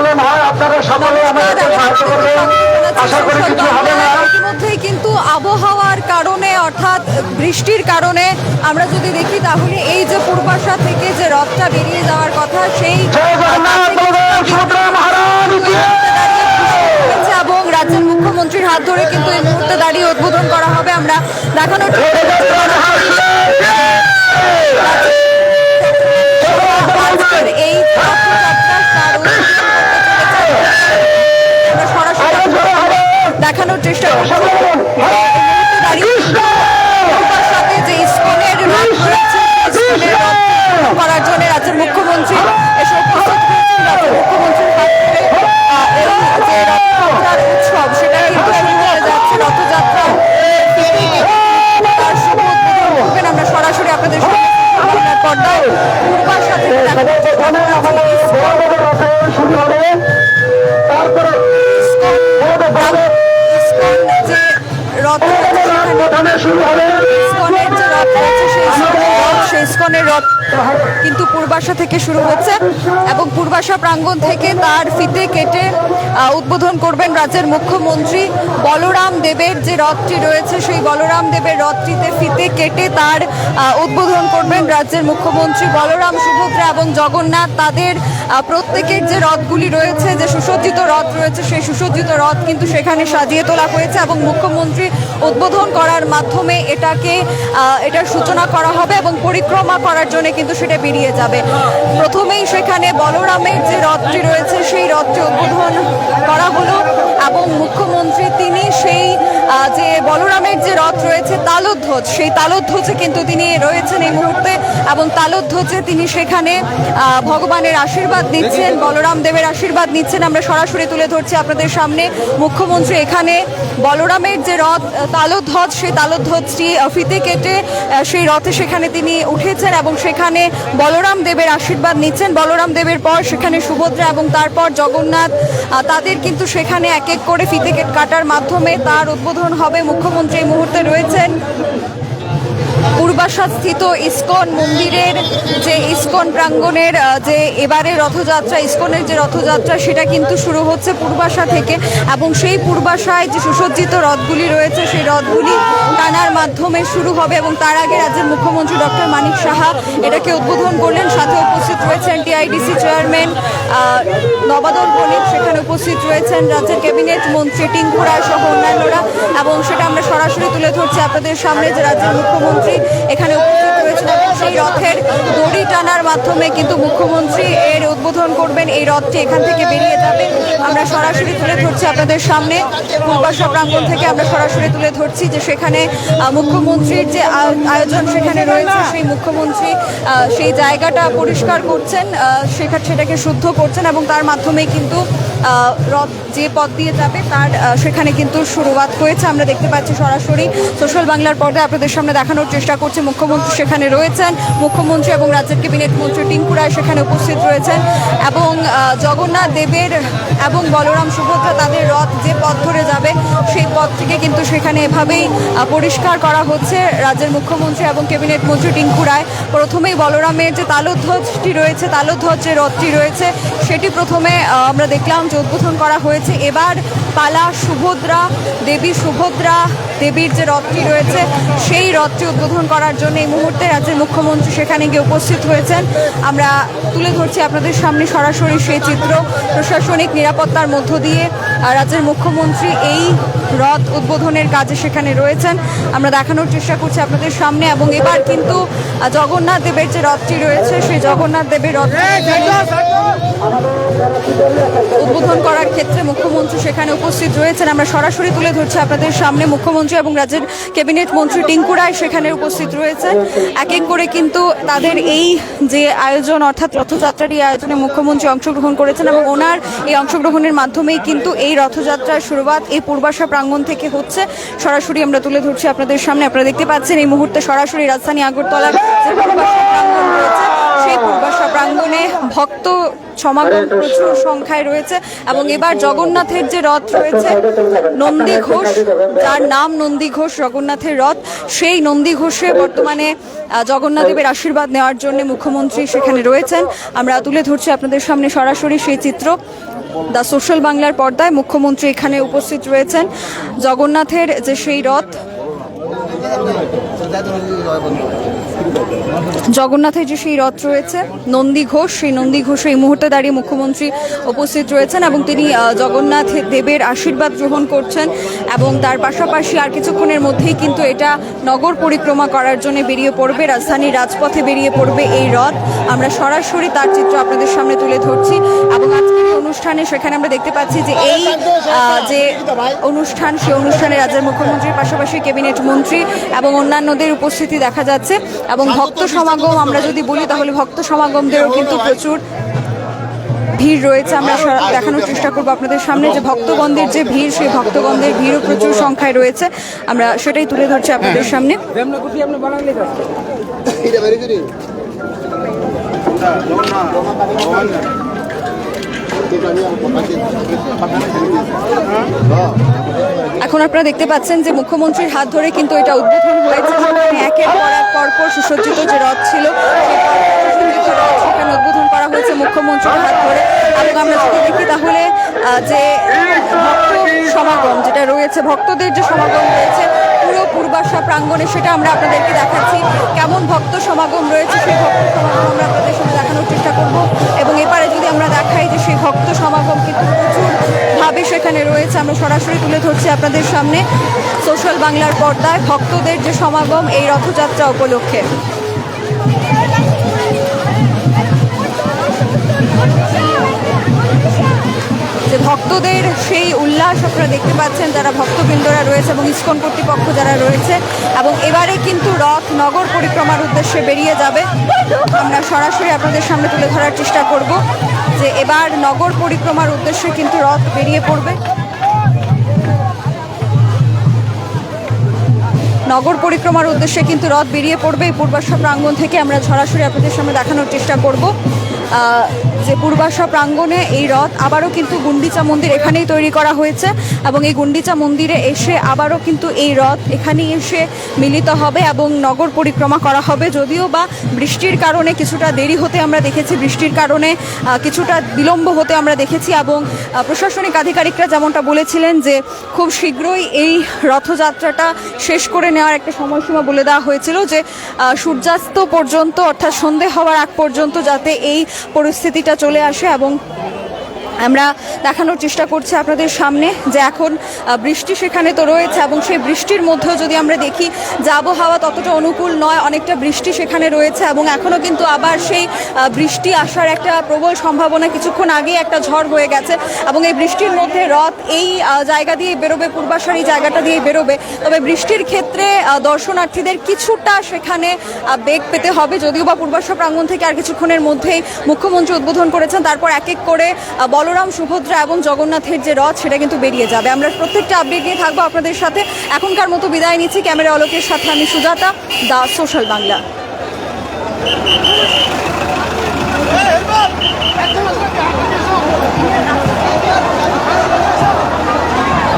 Problem হয় আপনারা সকলে আমাদেরকে সাহায্য করবেন। আশা করি কিছু হবে না। ইতিমধ্যেই কিন্তু আবহাওয়ার কারণে অর্থাৎ বৃষ্টির কারণে আমরা যদি দেখি তাহলে এই যে পূর্বাশা থেকে যে রথটা বেরিয়ে যাওয়ার কথা সেই এবং রাজ্যের মুখ্যমন্ত্রীর হাত ধরে কিন্তু এই মুহূর্তে দাঁড়িয়ে উদ্বোধন করা হবে। আমরা দেখানোর ইস্কনের যে রথ আছে সেই ইস্কনের রথ। কিন্তু পূর্বাশা থেকে শুরু হচ্ছে এবং পূর্বাশা প্রাঙ্গণ থেকে তার ফিতে কেটে উদ্বোধন করবেন রাজ্যের মুখ্যমন্ত্রী বলরাম দেবের যে রথটি রয়েছে, সেই বলরাম দেবের রথটিতে ফিতে কেটে তার উদ্বোধন করবেন রাজ্যের মুখ্যমন্ত্রী বলরাম সুভদ্রা এবং জগন্নাথ। তাদের প্রত্যেকের যে রথগুলি রয়েছে, যে সুসজ্জিত রথ রয়েছে, সেই সুসজ্জিত রথ কিন্তু সেখানে সাজিয়ে তোলা হয়েছে এবং মুখ্যমন্ত্রী উদ্বোধন করার মাধ্যমে এটাকে এটার সূচনা করা হবে এবং পরিক্রমা করার জন্য কিন্তু সেটা বেরিয়ে যাবে। প্রথমেই সেখানে বলরামের যে রথটি রয়েছে, সেই রথটি উদ্বোধন করা হলো এবং মুখ্যমন্ত্রী তিনি সেই যে বলরামের যে রথ রয়েছে, তালোধ্বজ, সেই তালোধ্বজে কিন্তু তিনি রয়েছেন এই মুহূর্তে এবং তালোধ্বজে তিনি সেখানে ভগবানের আশীর্বাদ নিচ্ছেন, বলরাম দেবের আশীর্বাদ নিচ্ছেন। আমরা সরাসরি তুলে ধরছি আপনাদের সামনে। মুখ্যমন্ত্রী এখানে বলরামের যে রথ তালোধ্বজ, সেই তালোধ্বজটি ফিতে কেটে সেই রথে সেখানে তিনি উঠেছেন এবং সেখানে বলরাম দেবের আশীর্বাদ নিচ্ছেন। বলরাম দেবের পর সেখানে সুভদ্রা এবং তারপর জগন্নাথ তাদের কিন্তু সেখানে এক এক করে ফিতে কাটার মাধ্যমে তার উদ্বোধন হবে। মুখ্যমন্ত্রী এই মুহূর্তে রয়েছেন। পূর্বাশা স্থিত ইস্কন মন্দিরের যে ইস্কন প্রাঙ্গণের যে এবারে রথযাত্রা, ইস্কনের যে রথযাত্রা, সেটা কিন্তু শুরু হচ্ছে পূর্বাশা থেকে এবং সেই পূর্বাশায় যে সুসজ্জিত রথগুলি রয়েছে, সেই রথগুলি টানার মাধ্যমে শুরু হবে এবং তার আগে রাজ্যের মুখ্যমন্ত্রী ডক্টর মানিক সাহা এটাকে উদ্বোধন করলেন। সাথে উপস্থিত রয়েছেন টিআইডিসি চেয়ারম্যান নবাদল বণিক সেখানে উপস্থিত রয়েছেন রাজ্যের ক্যাবিনেট মন্ত্রী টিঙ্কু রায় সহ অন্যান্যরা এবং সেটা আমরা সরাসরি তুলে ধরছি আপনাদের সামনে যে রাজ্যের মুখ্যমন্ত্রী এখানে উপস্থিত রয়েছেন সেই রথের দড়ি টানার মাধ্যমে কিন্তু মুখ্যমন্ত্রী এর উদ্বোধন করবেন, এই রথটি এখান থেকে বেরিয়ে যাবে। আমরা সরাসরি তুলে ধরছি আপনাদের সামনে। পূর্বাশা প্রাঙ্গণ থেকে আমরা সরাসরি তুলে ধরছি যে সেখানে মুখ্যমন্ত্রীর যে আয়োজন সেখানে রয়েছে, সেই মুখ্যমন্ত্রী সেই জায়গাটা পরিষ্কার করছেন সেখানে সেটাকে শুদ্ধ করছেন এবং তার মাধ্যমে কিন্তু রথ যে পথ দিয়ে যাবে তার সেখানে কিন্তু শুরুয়াত হয়েছে। আমরা দেখতে পাচ্ছি সরাসরি সোশ্যাল বাংলার পর্দায় আপনাদের সামনে দেখানোর চেষ্টা করছে। মুখ্যমন্ত্রী সেখানে রয়েছেন। মুখ্যমন্ত্রী এবং রাজ্যের ক্যাবিনেট মন্ত্রী টিঙ্কু রায় সেখানে উপস্থিত রয়েছেন এবং জগন্নাথ দেবের এবং বলরাম সুভদ্রা তাদের রথ যে পথ ধরে যাবে সেই পথটিকে কিন্তু সেখানে এভাবেই পরিষ্কার করা হচ্ছে রাজ্যের মুখ্যমন্ত্রী এবং ক্যাবিনেট মন্ত্রী টিঙ্কু রায় প্রথমেই বলরামের যে তালোধ্বজটি রয়েছে তালোধ্বজ যে রথটি রয়েছে, সেটি প্রথমে আমরা দেখলাম যে উদ্বোধন করা হয়েছে। এবার পালা সুভদ্রা, দেবী সুভদ্রা দেবীর যে রথটি রয়েছে, সেই রথটি উদ্বোধন করার জন্য এই মুহূর্তে রাজ্যের মুখ্যমন্ত্রী সেখানে গিয়ে উপস্থিত হয়েছেন। আমরা তুলে ধরছি আপনাদের সামনে সরাসরি সেই চিত্র প্রশাসনিক নিরাপত্তার মধ্য দিয়ে। রাজ্যের মুখ্যমন্ত্রী এই রথ উদ্বোধনের কাজে সেখানে রয়েছেন। আমরা দেখানোর চেষ্টা করছি আপনাদের সামনে এবং এবার কিন্তু জগন্নাথ দেবের যে রথটি রয়েছে, সেই জগন্নাথ দেবের রথ উদ্বোধন করার ক্ষেত্রে মুখ্যমন্ত্রী সেখানে উপস্থিত রয়েছেন। আমরা সরাসরি তুলে ধরছি আপনাদের সামনে মুখ্যমন্ত্রী এবং রাজ্যের ক্যাবিনেট মন্ত্রী টিঙ্কু রায় সেখানে উপস্থিত রয়েছেন। এক এক করে কিন্তু তাদের এই যে আয়োজন অর্থাৎ রথযাত্রার এই আয়োজনে মুখ্যমন্ত্রী অংশগ্রহণ করেছেন এবং ওনার এই অংশগ্রহণের মাধ্যমেই কিন্তু এই রথযাত্রার শুরুয়াত এই পূর্বাশা প্রাঙ্গণ থেকে হচ্ছে। সরাসরি আমরা তুলে ধরছি আপনাদের সামনে। আপনারা দেখতে পাচ্ছেন এই মুহূর্তে সরাসরি রাজধানী আগরতলার যে প্রাঙ্গণ রয়েছে সেই পূর্বাশা প্রাঙ্গণে ভক্ত সমাগম প্রচুর সংখ্যায় রয়েছে এবং এবার জগন্নাথের যে রথ রয়েছে নন্দী ঘোষ যার নাম নন্দী ঘোষ জগন্নাথের রথ সেই নন্দী ঘোষে বর্তমানে জগন্নাথদেবের আশীর্বাদ নেওয়ার জন্য মুখ্যমন্ত্রী সেখানে রয়েছেন। আমরা তুলে ধরছি আপনাদের সামনে সরাসরি সেই চিত্র। দ্য সোশ্যাল বাংলার পর্দায় মুখ্যমন্ত্রী এখানে উপস্থিত রয়েছেন। জগন্নাথের যে সেই রথ জগন্নাথের যে সেই রথ রয়েছে, নন্দী ঘোষ, সেই নন্দী ঘোষ এই মুহূর্তে দাঁড়িয়ে মুখ্যমন্ত্রী উপস্থিত রয়েছেন এবং তিনি জগন্নাথ দেবের আশীর্বাদ গ্রহণ করছেন এবং তার পাশাপাশি আর কিছুক্ষণের মধ্যেই কিন্তু এটা নগর পরিক্রমা করার জন্য বেরিয়ে পড়বে রাজধানীর রাজপথে বেরিয়ে পড়বে এই রথ। আমরা সরাসরি তার চিত্র আপনাদের সামনে তুলে ধরছি এবং আজকের এই অনুষ্ঠানে সেখানে আমরা দেখতে পাচ্ছি যে এই যে অনুষ্ঠান, সেই অনুষ্ঠানে রাজ্যের মুখ্যমন্ত্রীর পাশাপাশি ক্যাবিনেট মন্ত্রী এবং অন্যান্যদের উপস্থিতি দেখা যাচ্ছে এবং ভক্ত সমাগম আমরা যদি বলি, তাহলে ভক্ত সমাগমদেরও কিন্তু প্রচুর ভিড় রয়েছে। আমরা দেখানোর চেষ্টা করব আপনাদের সামনে যে ভক্তগণদের যে ভিড়, সেই ভক্তগণদের ভিড়ও প্রচুর সংখ্যায় রয়েছে। আমরা সেটাই তুলে ধরছি আপনাদের সামনে। এখন আপনারা দেখতে পাচ্ছেন যে মুখ্যমন্ত্রীর হাত ধরে কিন্তু এটা উদ্বোধন হয়েছে সেখানে একের পর এক পরপর সুসজ্জিত যে রথ ছিল সেখানে উদ্বোধন করা হয়েছে মুখ্যমন্ত্রীর হাত ধরে। এবং আমরা যদি দেখি তাহলে যে ভক্ত সমাগম যেটা রয়েছে, ভক্তদের যে সমাগম রয়েছে, পুরো পূর্বাশা প্রাঙ্গণে সেটা আমরা আপনাদেরকে দেখাচ্ছি। কেমন ভক্ত সমাগম রয়েছে, সেই ভক্ত সমাগম আমরা আপনাদের সামনে দেখানোর চেষ্টা করব। সেই ভক্ত সমাগম কিন্তু প্রচুরভাবে সেখানে রয়েছে। আমরা সরাসরি তুলে ধরছি আপনাদের সামনে সোশ্যাল বাংলার পর্দায় ভক্তদের যে সমাগম, এই রথযাত্রা উপলক্ষে। যে ভক্তদের সেই আপনারা দেখতে পাচ্ছেন যারা ভক্তবৃন্দরা রয়েছে এবং ইস্কন কর্তৃপক্ষ যারা রয়েছে। এবং এবারে কিন্তু রথ নগর পরিক্রমার উদ্দেশ্যে বেরিয়ে যাবে। আমরা সরাসরি আপনাদের সামনে তুলে ধরার চেষ্টা করব যে এবার নগর পরিক্রমার উদ্দেশ্যে কিন্তু রথ বেরিয়ে পড়বে। নগর পরিক্রমার উদ্দেশ্যে কিন্তু রথ বেরিয়ে পড়বে। এই পূর্বাশা প্রাঙ্গণ থেকে আমরা সরাসরি আপনাদের সামনে দেখানোর চেষ্টা করব। যে পূর্বাশা প্রাঙ্গণে এই রথ আবারও কিন্তু গুন্ডিচা মন্দির এখানেই তৈরি করা হয়েছে এবং এই গুন্ডিচা মন্দিরে এসে আবারও কিন্তু এই রথ এখানেই এসে মিলিত হবে এবং নগর পরিক্রমা করা হবে। যদিও বা বৃষ্টির কারণে কিছুটা দেরি হতে আমরা দেখেছি, বৃষ্টির কারণে কিছুটা বিলম্ব হতে আমরা দেখেছি এবং প্রশাসনিক আধিকারিকরা যেমনটা বলেছিলেন যে খুব শীঘ্রই এই রথযাত্রাটা শেষ করে নেওয়ার একটা সময়সীমা বলে দেওয়া হয়েছিল যে সূর্যাস্ত পর্যন্ত অর্থাৎ সন্ধে হওয়ার আগ পর্যন্ত যাতে এই পরিস্থিতিটা চলে আসে এবং আমরা দেখানোর চেষ্টা করছি আপনাদের সামনে যে এখন বৃষ্টি সেখানে তো রয়েছে এবং সেই বৃষ্টির মধ্যেও যদি আমরা দেখি যে আবহাওয়া ততটা অনুকূল নয় অনেকটা বৃষ্টি সেখানে রয়েছে এবং এখনও কিন্তু আবার সেই বৃষ্টি আসার একটা প্রবল সম্ভাবনা কিছুক্ষণ আগে একটা ঝড় হয়ে গেছে এবং এই বৃষ্টির মধ্যে রথ এই জায়গা দিয়ে বেরোবে পূর্বাশার এই জায়গাটা দিয়ে বেরোবে। তবে বৃষ্টির ক্ষেত্রে দর্শনার্থীদের কিছুটা সেখানে বেগ পেতে হবে যদিও বা পূর্বাশা প্রাঙ্গণ থেকে আর কিছুক্ষণের মধ্যেই মুখ্যমন্ত্রী উদ্বোধন করেছেন তারপর এক এক করে আহ, বলরাম, সুভদ্রা এবং জগন্নাথের যে রথ, সেটা কিন্তু বেরিয়ে যাবে। আমরা প্রত্যেকটা আপডেট নিয়ে থাকব আপনাদের সাথে। এখনকার মতো বিদায় নিচ্ছি। ক্যামেরা অলোকের সাথে আমি সুজাতা, দা সোশ্যাল বাংলা।